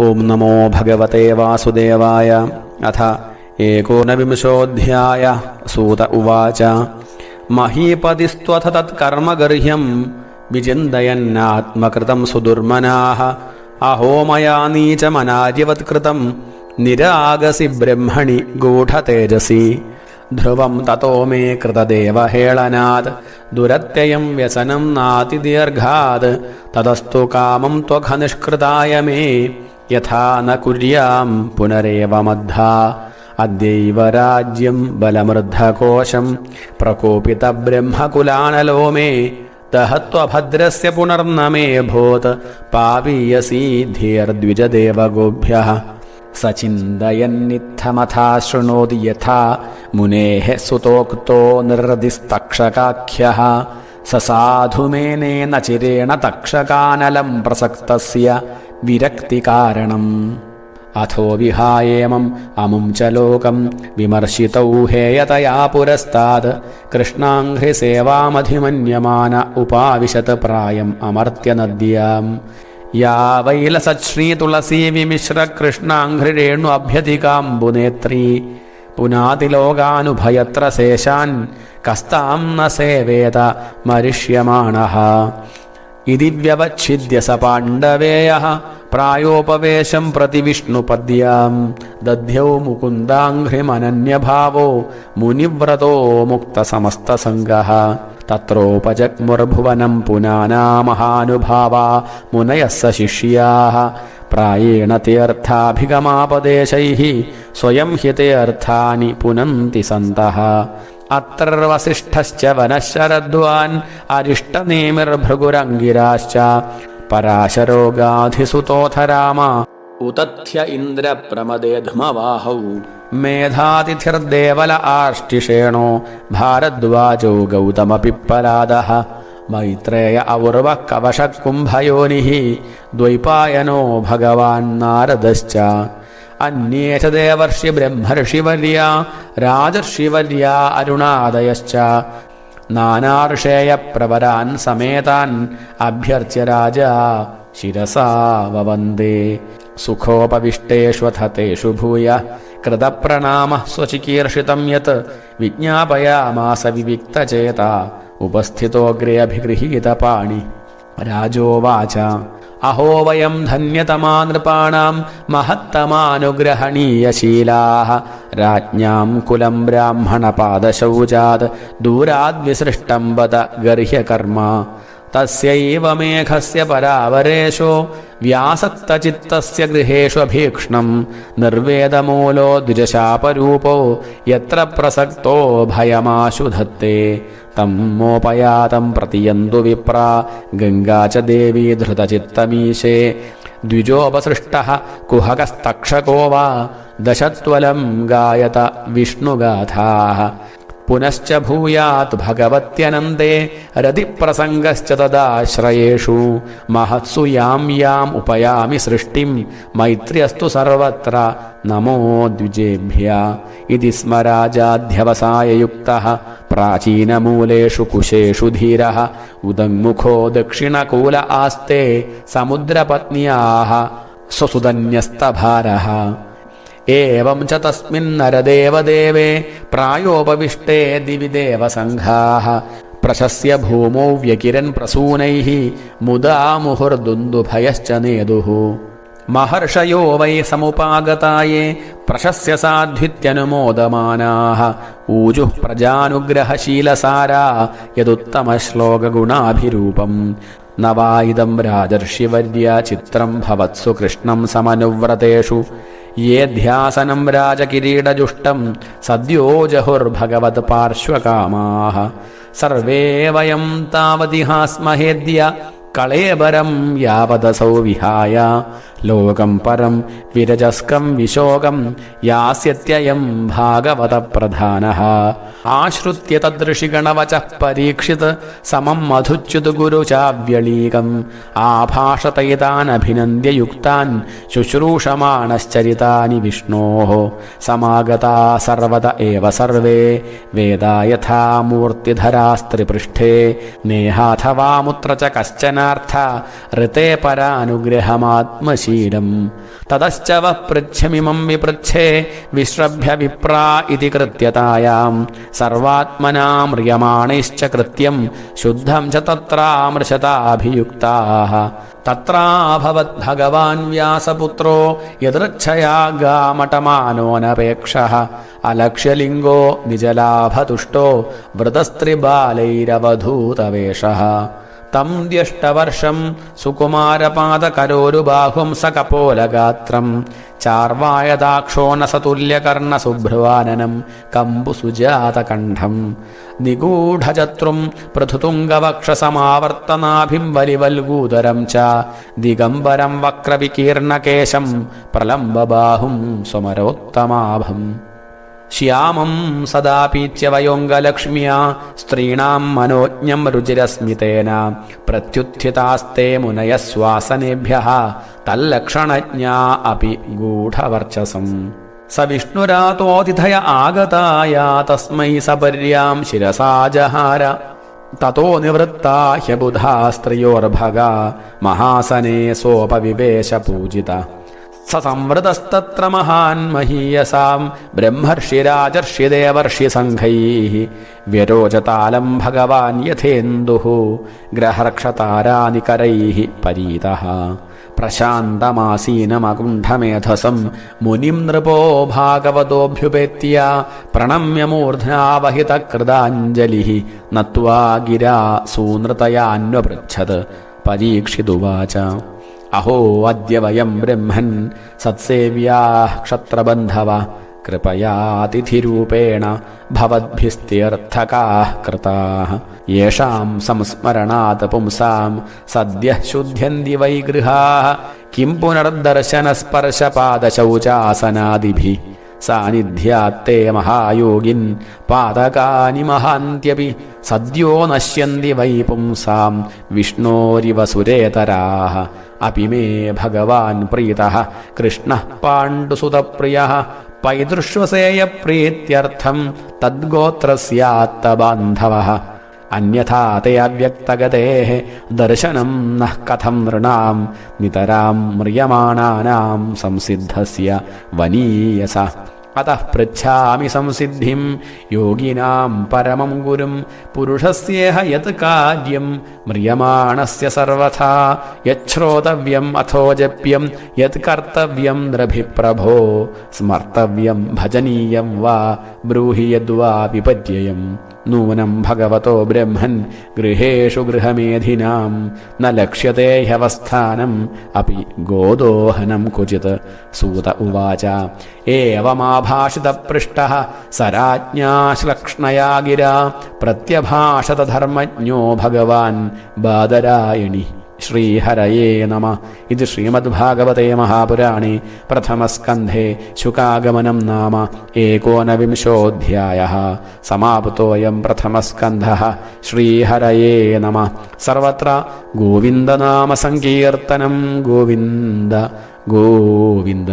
ഓം നമോ ഭഗവത്തെ വാസുദേവായ അഥ ഏകോനവിംശോധ്യായ സൂത ഉവാച. മഹീപതിസ്ത്വഥ തത്കർമ്മഗർഹ്യം വിചിന്തയന്നാത്മകൃതം സുദുർമനാഹ. അഹോ മയാ നീചമനാര്യവത്കൃതം നിരാഗസി ബ്രഹ്മണി ഗൂഢതേജസി. ധ്രുവം തतो മേ കൃതദേവഹേളനാത് ദുരത്യയം വ്യസനം നാതിദീർഘാത്. തതസ്തു കാമം ത്വഘനിഷ്കൃതായ മേ യഥാ ന കുര്യാം പുനരേവ മദ്ധാ അദ്യൈവ രാജ്യം ബലമൃദ്ധകോശം. പ്രകോപിത ബ്രഹ്മകുലാനലോ മേ ദഹത്വഭദ്രസ്യ പുനർന മേ ഭൂത്. പാവീയസീ ധീർദ്വിജദേവഗോഭ്യഃ. സചിന്തയന്നിത്തമഥാ ശൃണോതി യഥാ. മുനേः സുതോക്തോ നിർദിസ്തക്ഷകാഖ്യ. സ സാധുമേനേന ചിരേണ തക്ഷകാനലം പ്രസക്തസ്യ. വിരക്തികാരണം അഥോ വിഹായേമം അമും ച ലോകം വിമർശിതൗ ഹേയതയാ പുരസ്താത് കൃഷ്ണാഘ്രിസേവാമധിമന്യമാന ഉപാവിശത് പ്രായം അമർത്യനദ്യാം യാ വൈലസശ്രീ തുളസീ വിമിശ്ര കൃഷ്ണാഘ്രിരേണു അഭ്യധികാംബുനേത്രീ പുനാതിലോകാനുഭയത്ര ശേഷാൻ കസ്താം ന സേവേത മരിഷ്യമാണഃ ഇതി വ്യവച്ഛിദ്യ സ പാണ്ഡവേയ. പ്രായോപവേശം പ്രതി വിഷ്ണുപദ്യാം ദധ്യൗ മുകുന്ദാഘ്രിമനന്യഭാവോ മുനിവ്രതോ മുക്തസമസ്തസംഗ. തത്രോപജഗ്മുർഭുവനം പുനാനാ മഹാനുഭാവാ മുനയः സ ശിഷ്യാः. പ്രായേണ തീർത്ഥാഭിഗമാപദേശൈ. സ്വയം ഹി തീർത്ഥാനി പുനന്തി സന്തः. അത്രവസിഷ്ഠശ്ച വനശരദ്വാൻ അരിഷ്ടനേമിർഭൃഗുരംഗിരാശ്ച പരാശരോഗാധിസുതോഥ രാമ ഉതഥ്യ ഇന്ദ്രപ്രമദേധ്മവാഹൗ. മേധാതിഥിർദേവല ആർഷ്ടിഷേണോ ഭാരദ്വാജോ ഗൗതമപിപ്പലാദ മൈത്രേയ ഔർവ കവശകുംഭയോനി ദ്വൈപായനോ ഭഗവാൻ നാരദശ്ച. അന്യേ ച ദേവർഷി ബ്രഹ്മർഷിവര്യ രാജർഷിവര്യ അരുണാദയശ്ച. നാനാർഷേയ പ്രവരാൻ സമേതാൻ അഭ്യർച്യ രാജ ശിരസാ വവന്ദേ സുഖോപവിഷ്ടേഷ്വഥതേഷു ഭൂയ കൃതപ്രണാമ സ്വചികീർഷിതം യത് വിജ്ഞാപയാമാസ വിവിക്തചേത ഉപസ്ഥിതോഗ്രേ അഭിഗൃഹീതപാണി രാജോവാച. അഹോ വയം ധന്യതമാ നൃപാണാം മഹത്തമാനുഗ്രഹണീയശീലാഹ. രാജ്ഞാം കുലം ബ്രാഹ്മണപാദശൗചാത് ദൂരാദ്വിസൃഷ്ടം വത ഗർഹ്യകർമ്മ. തസ്യൈവ മേഘസ്യ പരാവരേശോ വ്യാസക്തചിത്തസ്യ ഗൃഹേഷ്വഭീക്ഷ്ണം നിർവേദമൂലോ ദ്വിജശാപരൂപോ യത്ര പ്രസക്തോ ഭയമാശു ധത്തെ തം മോപയാതം പ്രതിയന്തു വിപ്ര ഗംഗാ ച ദേവീ ധൃതചിത്തമീശേ. ദ്വിജോപസൃഷ്ട കുഹകസ്തക്ഷകോ വാ ദശത്വലം ഗായത വിഷ്ണുഗാഥാ. പുനശ്ച ഭൂയാത് ഭഗവത്യനന്ദേ രതിപ്രസംഗശ്ച തദാശ്രയേഷു. മഹത്സു യാം യാം ഉപയാമി സൃഷ്ടിം മൈത്രിയസ്തു സർവത്ര നമോ ദ്വിജേഭ്യ. ഇതി സ്മരാജാധ്യവസായയുക്ത പ്രാചീനമൂലേഷു കുശേഷു ധീര. ഉദങ്മുഖോ ദക്ഷിണകൂല ആസ്തേ സമുദ്രപത്നിയാ സ്വസുതന്യസ്തഭാരः. ഏവം ച തസ്മിന്നരദേവദേവേ പ്രായോപവിഷ്ടേ ദിവി ദേവസംഘാഃ പ്രശസ്യ ഭൂമോ വ്യകിരൻ പ്രസൂനൈഃ മുദാ മുഹുർദുന്ദുഭയശ്ച നേതുഃ. മഹർഷയോ വൈ സമുപാഗതായേ പ്രശസ്യ സാധ്വിത്യനുമോദമാനാः ഊജുഃ പ്രജാനുഗ്രഹശീലസാരാ യതുത്തമശ്ലോകഗുണാഭിരൂപം നവായിതം രാജർഷിവര്യ ചിത്രം ഭവത്സു കൃഷ്ണം സമനുവ്രതേഷു. യേധ്യാസനം രാജകിരീടജുഷ്ടം സദ്യോ ജഹുർഭഗവത് പാർശ്വകാമാഹ സർവേ വയം താവതിഹാസ്മഹേദ്യ കളേബരം യാവതസൗ വിഹായ ലോകം പരം വിരജസ്കം വിശോകം യാസ്യത്യയം ഭാഗവത പ്രധാന ആശ്രുത്യ തദൃഷിഗണവച പരീക്ഷിത് സമം മധുച്യുത് ഗുരു ചാവ്യളീകം. ആഭാഷതൈതാനഭിനന്ദ്യയുക്താൻ ശുശ്രൂഷമാണശ്ചരിതാനി വിഷ്ണോ. സമാഗതാ സർവത ഏവ സർവേ. വേദാ യഥാ മൂർത്തിധരാസ്ത്രിപൃഷ്ഠേ. നേഹാഥവാമുത്ര ച കശ്ചനാർത്ഥ ഋതേ പരാനുഗ്രഹമാത്മശി. ശീലം തതശ്ച വപൃച്ഛമിമം വിപൃച്ഛേ വിശ്രഭ്യ വിപ്രാ ഇതി കൃത്യതായാം. സർവാത്മനാ മ്രിയമാണൈശ്ച കൃത്യം. ശുദ്ധം ച തത്രാമൃശതാഭിയുക്താ തത്രാഭവത് ഭഗവാൻ വ്യാസപുത്രോ യദൃച്ഛയാഗാമടമാനോനപേക്ഷ അലക്ഷ്യലിംഗോ നിജലാഭതുഷ്ടോ വ്രതസ്ത്രിബാലൈരവധൂതവേഷ തം ദ്യഷ്ടവർഷം സുകുമാരപാദകരോരുബാഹും സകപോലഗാത്രം. ചാർവായദാക്ഷോണസതുല്യകർണസുഭ്രുവാനനം കമ്പുസുജാതകണ്ഠം. നിഗൂഢചത്രും പൃഥുതുംഗവക്ഷസമാവർത്തനാഭിം വലിവൽഗൂതരം ച. ദിഗംബരം വക്രവികീർണകേശം പ്രലംബബാഹും സ്വമരോത്തമാഭം. ശ്യാമം സദാപീച്യ വയോംഗലക്ഷ്മ്യാ സ്ത്രീണാം മനോജ്ഞം രുചിരസ്മിതേന. പ്രത്യുത്ഥിതാസ്തേ മുനയശ്വാസനേഭ്യ തല്ലക്ഷണജ്ഞാ അപി ഗൂഢവർച്ചസം. സ വിഷ്ണുരാതോതിഥയ ആഗതായ തസ്മൈ സപര്യാം ശിരസാജഹാര ജഹാര. തतो നിവൃത്താ ഹ്യബുധാ സ്ത്രിയോർഭഗ മഹാസനേ സോപവിവേശ പൂജിത സ സംവൃതസ്തത്ര മഹാൻ മഹീയസാം ബ്രഹ്മർഷിരാജർഷിദേവർഷി സംഘൈ വ്യരോചതാലം ഭഗവാൻ യഥേന്ദു. ഗ്രഹർക്ഷതാരാനികരൈ പരീത. പ്രശാന്തമാസീനമകുണ്ഠമേധസം മുനിം നൃപോ ഭാഗവതോഭ്യുപേത്യ. പ്രണമ്യമൂർധ്നാവഹിതകൃതാഞ്ജലി. നത്വാ ഗിരാ സൂനൃതയാന്വപൃച്ഛത്. പരീക്ഷിതുവാച. അഹോ അദ്യ വയം ബ്രഹ്മൻ സത്സേവ്യാ ക്ഷത്രബന്ധവ. കൃപയാതിഥിരൂപേണ ഭവദ്ഭിസ്ത്യർത്ഥകാ കൃതാ. യേഷാം സംസ്മരണാത് പുംസാം സദ്യ ശുദ്ധ്യന്തി വൈ ഗൃഹാ കിം പുനർദർശനസ്പർശപാദശൗചാസനാദിഭി. സാന്നിധ്യാത്തേ മഹായോഗിൻ പാതകാനി മഹാന്ത്യപി സദ്യോ നശ്യന്തി വൈ പുംസാം വിഷ്ണോരിവ സുരേതരാः അപി മേ ഭഗവാൻ പ്രീതഃ കൃഷ്ണഃ പാണ്ഡുസുതപ്രിയः പൈതൃഷ്വസേയപ്രീത്യർത്ഥം തദ്ഗോത്രസ്യാത്തബാന്ധവः അന്യഥാ തേ അവ്യക്തഗതേः ദർശനം നഃ കഥം നൃണാം നിതരാം മ്രിയമാണാനാം സംസിദ്ധസ്യ വനീയസ. അത പൃച്ഛാമി സംസിദ്ധിം യോഗിനാം പരമം ഗുരും പുരുഷസ്യേഹ യത് കാര്യം മ്രിയമാണസ്യ സർവഥാ യശ്രോതവ്യം അഥോ ജപ്യം യത് കർത്തവ്യം നൃഭിപ്രഭോ സ്മർത്തവ്യം ഭജനീയം വാ ബ്രൂഹി യദ്വാ വിപര്യയം. നൂനം ഭഗവതോ ബ്രഹ്മൻ ഗൃഹേഷു ഗൃഹമേധിനാം ന ലക്ഷ്യത്തെ ഹ്യവസ്ഥാനം അപി ഗോദോഹനം ക്വചിത് സൂത ഉവാച ഏവമാഭാഷിതപൃഷ്ട സരാജ്ഞാശ്ലക്ഷ്ണയാ ഗിര പ്രത്യഭാഷത ധർമ്മജ്ഞോ ഭഗവാൻ. ബാദരായണി. ശ്രീഹരയേ നമ. ഇത് ശ്രീമദ്ഭാഗവതേ മഹാപുരാണേ. പ്രഥമസ്കന്ധേ ശുകാഗമനം നാമ. ഏകോനവിംശോധ്യായ. സമാപത്തോയം പ്രഥമസ്കന്ധ. ശ്രീഹരയേ നമ. സർവത്ര ഗോവിന്ദനാമസങ്കീർത്തനം ഗോവിന്ദ ഗോവിന്ദ.